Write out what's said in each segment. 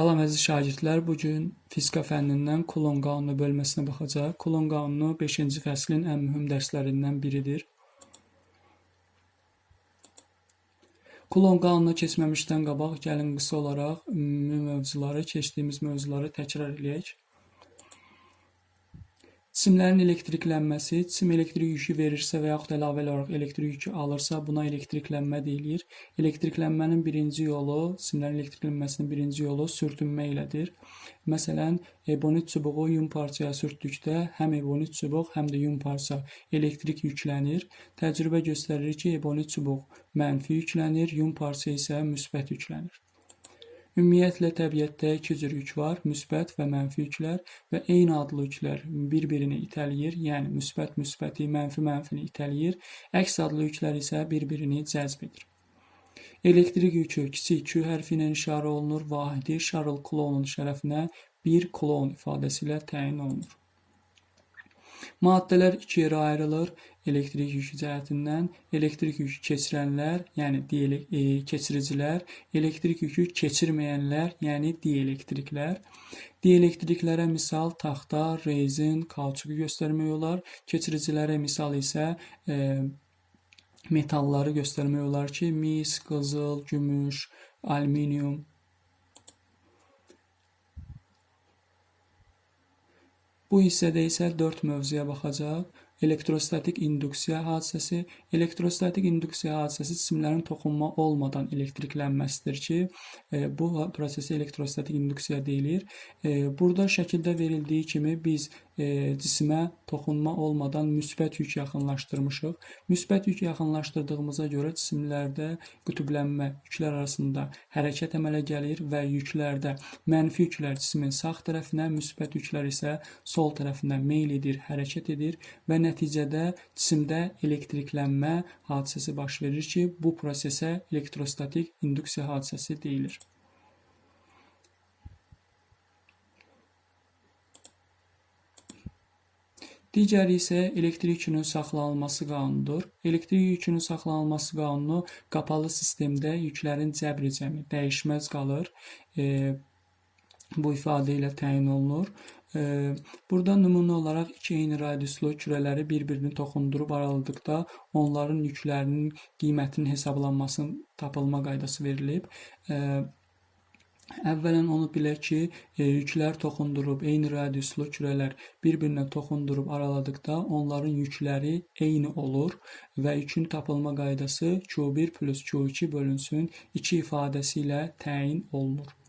Salam əziz şagirdlər, bu gün fizika fənnindən Coulomb qanunu bölməsinə baxacağıq. Coulomb qanunu 5-ci fəslin ən mühüm dərslərindən biridir. Coulomb qanununa keçməmişdən qabaq gəlin qısa olaraq ümumi mövzuları, keçdiyimiz mövzuları təkrar eləyək. Cisimlərin elektriklənməsi, cisim elektrik yükü verirsə və yaxud əlavə olaraq elektrik yükü alırsa, buna elektriklənmə deyilir. Elektriklənmənin birinci yolu, cisimlərin elektriklənməsinin birinci yolu sürtünmə ilədir. Məsələn, ebonit çubuğu yun parçaya sürtdükdə həm ebonit çubuq, həm də yun parça elektrik yüklənir. Təcrübə göstərir ki, ebonit çubuq mənfi yüklənir, yun parça isə müsbət yüklənir. Ümumiyyətlə təbiətdə iki cür yük var: müsbət və mənfi yüklər və eyni adlı yüklər bir-birini itələyir, yəni müsbət müsbəti, mənfi mənfini itələyir. Əks adlı yüklər isə bir-birini cəzb edir. Elektrik yükü kiçik Q hərfi ilə işarə olunur, vahidi Şarl Coulombun şərəfinə 1 Coulomb ifadəsi ilə təyin olunur. Maddələr iki yerə ayrılır. Elektrik yükü cəhətindən elektrik yükü keçirənlər, yəni diele- e, elektrik yükü keçirməyənlər, yəni dielektriklər. Dielektriklərə misal taxta, rezin, kauçuku göstərmək olar. Keçiricilərə misal isə e, metalları göstərmək olar ki, mis, qızıl, gümüş, alüminium. Bu hissədə isə 4 mövzuya baxacaq. Elektrostatik induksiya hadisəsi. Elektrostatik induksiya hadisəsi cisimlərin toxunma olmadan elektriklənməsidir ki, e, bu prosesi elektrostatik induksiya deyilir. E, burada şəkildə verildiyi kimi biz e, cisimə toxunma olmadan müsbət yük yaxınlaşdırmışıq. Müsbət yük yaxınlaşdırdığımıza görə cisimlərdə qütblənmə yüklər arasında hərəkət əmələ gəlir və yüklərdə mənfi yüklər cismin sağ tərəfinə, müsbət yüklər isə sol tərəfinə meyl edir, hərəkət edir və nəticədə cisimdə elektriklənmə hadisəsi baş verir ki, bu prosesə elektrostatik induksiya hadisəsi deyilir. Digəri isə elektrik yükünün saxlanılması qanunudur. Elektrik yükünün saxlanılması qanunu qapalı sistemdə yüklərin cəbri cəmi dəyişməz qalır. E, bu ifadə ilə təyin olunur. E, burada nümunə olaraq iki eyni radiuslu kürələri bir-birini toxundurub araladıqda onların yüklərinin qiymətinin hesablanmasının tapılma qaydası verilib. E, Əvvələn onu bilək ki, e, yüklər toxundurub eyni radiuslu kürələr bir-birinə toxundurub araladıqda onların yükləri eyni olur və yükün tapılma qaydası Q1 plus Q2 bölünsün 2 ifadəsi ilə təyin olunur.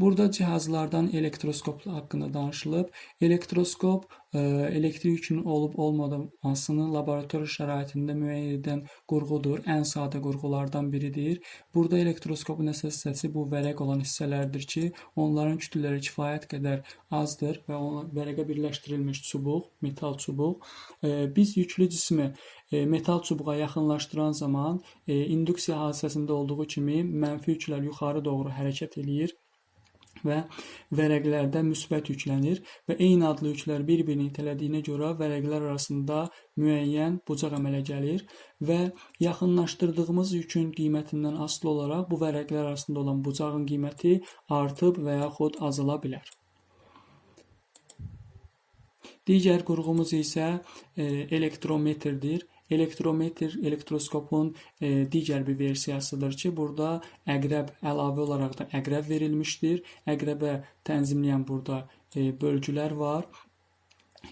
Burada cihazlardan elektroskop haqqında danışılıb. Elektroskop e, elektrik yükünün olub olmamasını laborator şəraitində müəyyən edən qurğudur. Ən sadə qurğulardan biridir. Burada elektroskopun əsas hissəsi bu vərəq olan hissələrdir ki, onların kütlələri kifayət qədər azdır və ona vərəqə birləşdirilmiş çubuq, metal çubuq. E, biz yüklü cismi e, metal çubuğa yaxınlaşdıran zaman induksiya hadisəsində olduğu kimi mənfi yüklər yuxarı doğru hərəkət eləyir və vərəqlərdə müsbət yüklənir və eyni adlı yüklər bir-birini itələdiyinə görə vərəqlər arasında müəyyən bucaq əmələ gəlir və yaxınlaşdırdığımız yükün qiymətindən asılı olaraq bu vərəqlər arasında olan bucağın qiyməti artıb və yaxud azala bilər. Digər qurğumuz isə e, elektrometrdir. Elektrometr elektroskopun e, digər bir versiyasıdır ki, burada əqrəb əlavə olaraq da əqrəb verilmişdir. Əqrəbə tənzimləyən burada e, bölgülər var.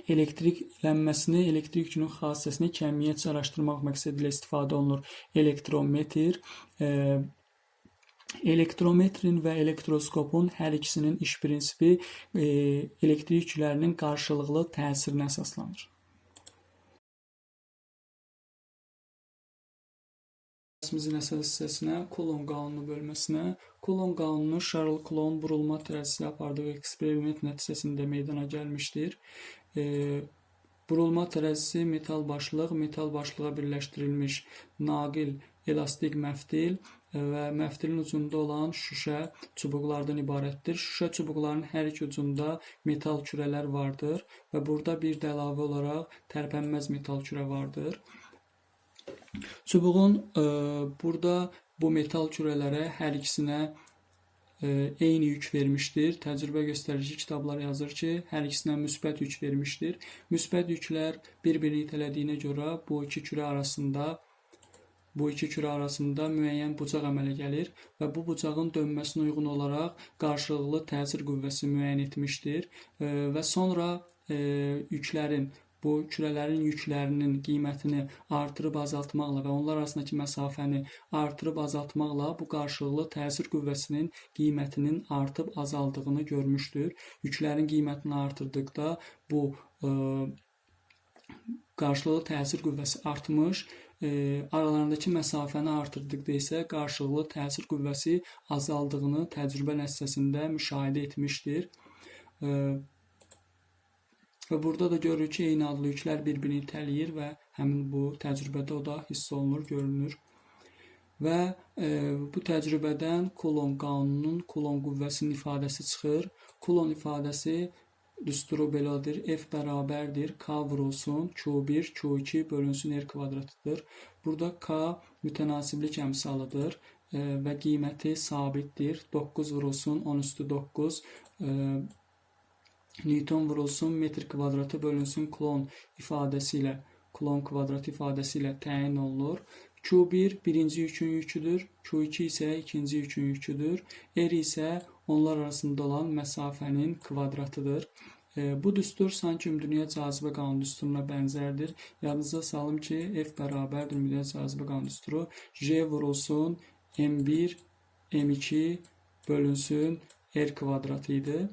Elektriklənməsini, elektrik yükünün xassəsini kəmiyyətcə araşdırmaq məqsədilə istifadə olunur. Elektrometr e, Elektrometrin və elektroskopun hər ikisinin iş prinsipi e, elektrik yüklərinin qarşılıqlı təsirinə əsaslanır. Dərsimizin əsas hissəsinə Coulomb qanunu bölməsinə Coulomb qanunu Charles Coulomb burulma tərəzisi apardığı eksperiment nəticəsində meydana gəlmişdir. E, burulma tərəzisi metal başlıq, metal başlığa birləşdirilmiş naqil elastik məftil və məftilin ucunda olan şüşə çubuqlardan ibarətdir. Şüşə çubuqlarının hər iki ucunda metal kürələr vardır və burada bir də əlavə olaraq tərpənməz metal kürə vardır. Çubuğun e, burada bu metal kürələrə hər ikisinə e, eyni yük vermişdir. Təcrübə göstərici kitablar yazır ki, hər ikisinə müsbət yük vermişdir. Müsbət yüklər bir-birini itələdiyinə görə bu iki kürə arasında bu iki kürə arasında müəyyən bucaq əmələ gəlir və bu bucağın dönməsinə uyğun olaraq qarşılıqlı təsir qüvvəsi müəyyən etmişdir E, və sonra e, yüklərin bu kürələrin yüklərinin qiymətini artırıb azaltmaqla və onlar arasındakı məsafəni artırıb azaltmaqla bu qarşılıqlı təsir qüvvəsinin qiymətinin artıb azaldığını görmüşdür. Yüklərin qiymətini artırdıqda bu e, qarşılıqlı təsir qüvvəsi artmış, e, aralarındakı məsafəni artırdıqda isə qarşılıqlı təsir qüvvəsi azaldığını təcrübə nəticəsində müşahidə etmişdir. E, və burada da görürük ki, eyni adlı yüklər bir-birini itələyir və həmin bu təcrübədə o da hiss olunur, görünür. Və e, bu təcrübədən Coulomb qanununun Coulomb qüvvəsinin ifadəsi çıxır. Coulomb ifadəsi düsturu belədir. F bərabərdir K vurulsun Q1 Q2 bölünsün R kvadratıdır. Burada K mütənasiblik əmsalıdır e, və qiyməti sabitdir. 9 vurulsun 10 üstü 9 e, Newton vurulsun metr kvadratı bölünsün klon ifadəsi ilə klon kvadrat ifadəsi ilə təyin olunur. Q1 birinci yükün yüküdür, Q2 isə ikinci yükün yüküdür. R isə onlar arasında olan məsafənin kvadratıdır. E, bu düstur sanki ümumdünya cazibə qanunu düsturuna bənzərdir. Yadınıza salım ki, F bərabərdir ümumdünya cazibə qanunu düsturu. J vurulsun M1 M2 bölünsün R kvadratı.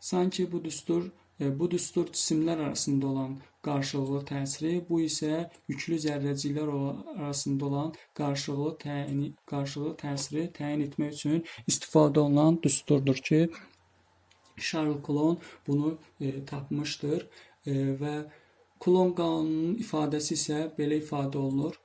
Sanki bu düstur e, bu düstur cisimlər arasında olan qarşılıqlı təsiri, bu isə yüklü zərrəciklər arasında olan qarşılıqlı təyini, qarşılıqlı təsiri təyin etmək üçün istifadə olunan düsturdur ki, Charles Coulomb bunu e, tapmışdır e, və Coulomb qanununun ifadəsi isə belə ifadə olunur.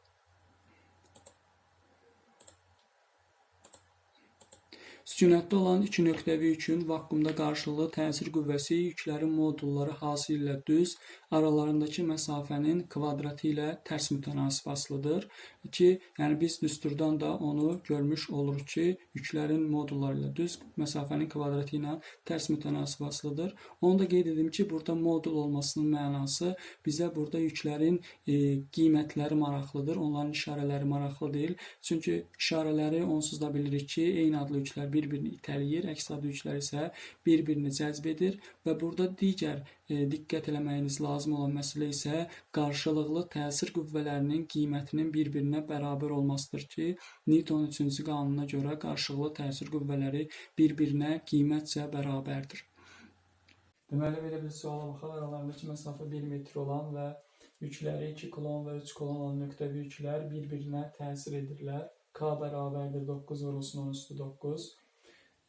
Sükunətdə olan iki nöqtəvi yükün vakuumda qarşılıqlı təsir qüvvəsi yüklərin modulları hasililə düz, aralarındakı məsafənin kvadratı ilə tərs mütənasib asılıdır ki, yəni biz düsturdan da onu görmüş oluruq ki, yüklərin modulları ilə düz, məsafənin kvadratı ilə tərs mütənasib asılıdır. Onu da qeyd edim ki, burada modul olmasının mənası bizə burada yüklərin e, qiymətləri maraqlıdır, onların işarələri maraqlı deyil. Çünki işarələri onsuz da bilirik ki, eyni adlı yüklər bir-birini itələyir, əks adlı yüklər isə bir-birini cəzb edir və burada digər diqqət eləməyiniz lazım olan məsələ isə qarşılıqlı təsir qüvvələrinin qiymətinin bir-birinə bərabər olmasıdır ki, Newton 3-cü qanununa görə qarşılıqlı təsir qüvvələri bir-birinə qiymətcə bərabərdir. Deməli belə bir suala baxaq. Aralarındakı məsafə 1 metr olan və yükləri 2 kulon və 3 kulon olan nöqtəvi yüklər bir-birinə təsir edirlər. K bərabərdir 9 vurulsun 10 üstü 9.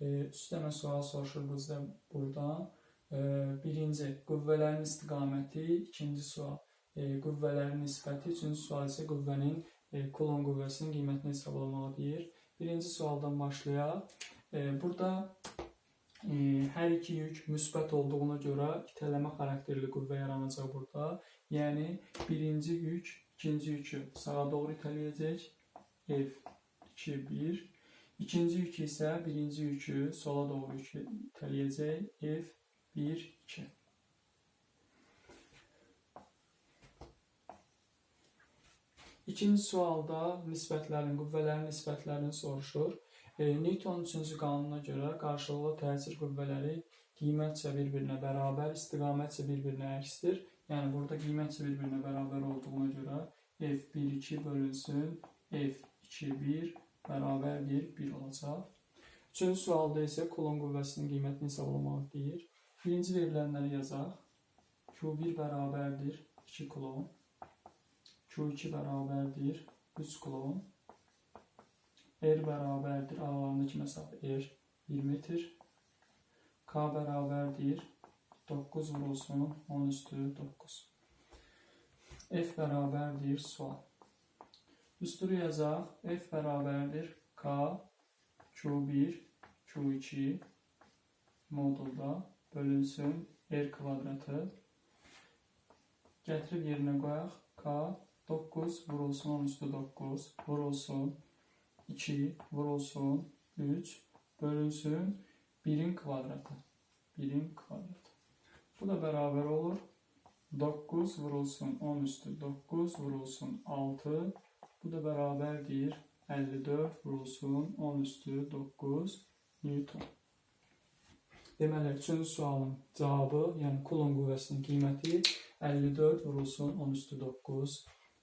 E, üstəmə sual soruşur bizdə buradan. E, birinci qüvvələrin istiqaməti, ikinci sual e, qüvvələrin nisbəti, üçüncü sual isə qüvvənin e, Coulomb qüvvəsinin qiymətini hesablamağı deyir. Birinci sualdan başlayaq. E, burada hər iki yük müsbət olduğuna görə itələmə xarakterli qüvvə yaranacaq burada. Yəni birinci yük ikinci yükü sağa doğru itələyəcək. F2 1. İkinci yük isə birinci yükü sola doğru itələyəcək. F1 2. İkinci sualda nisbətlərin, qüvvələrin nisbətlərini soruşur. E, Newton 3-cü qanununa görə qarşılıqlı təsir qüvvələri qiymətcə bir-birinə bərabər, istiqamətcə bir-birinə əksdir. Yəni burada qiymətcə bir-birinə bərabər olduğuna görə F1-2 bölünsün F2-1 bərabərdir 1 olacaq. Üçüncü sualda isə Coulomb qüvvəsinin qiymətini hesablamağı deyir. Birinci verilənləri yazaq. Q1 bərabərdir 2 Coulomb. Q2 bərabərdir 3 Coulomb. R bərabərdir aralarındakı məsafə R 1 metr. K bərabərdir 9 vurulsun 10 üstü 9. F bərabərdir sual. Düsturu yazaq. F bərabərdir K Q1 Q2 modulda bölünsün R kvadratı. Gətirib yerinə qoyaq. K 9 vurulsun 10 üstü 9 vurulsun 2 vurulsun 3 bölünsün 1'in kvadratı. 1'in kvadratı. Bu da beraber olur. 9 vurulsun 10 üstü 9 vurulsun 6. Bu da beraberdir. 54 vurulsun 10 üstü 9 Newton. Deməli, üçüncü sualın cavabı, yəni Coulomb qüvvəsinin qiyməti 54 vurulsun 10 üstü 9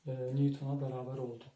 e, Newtona bərabər oldu.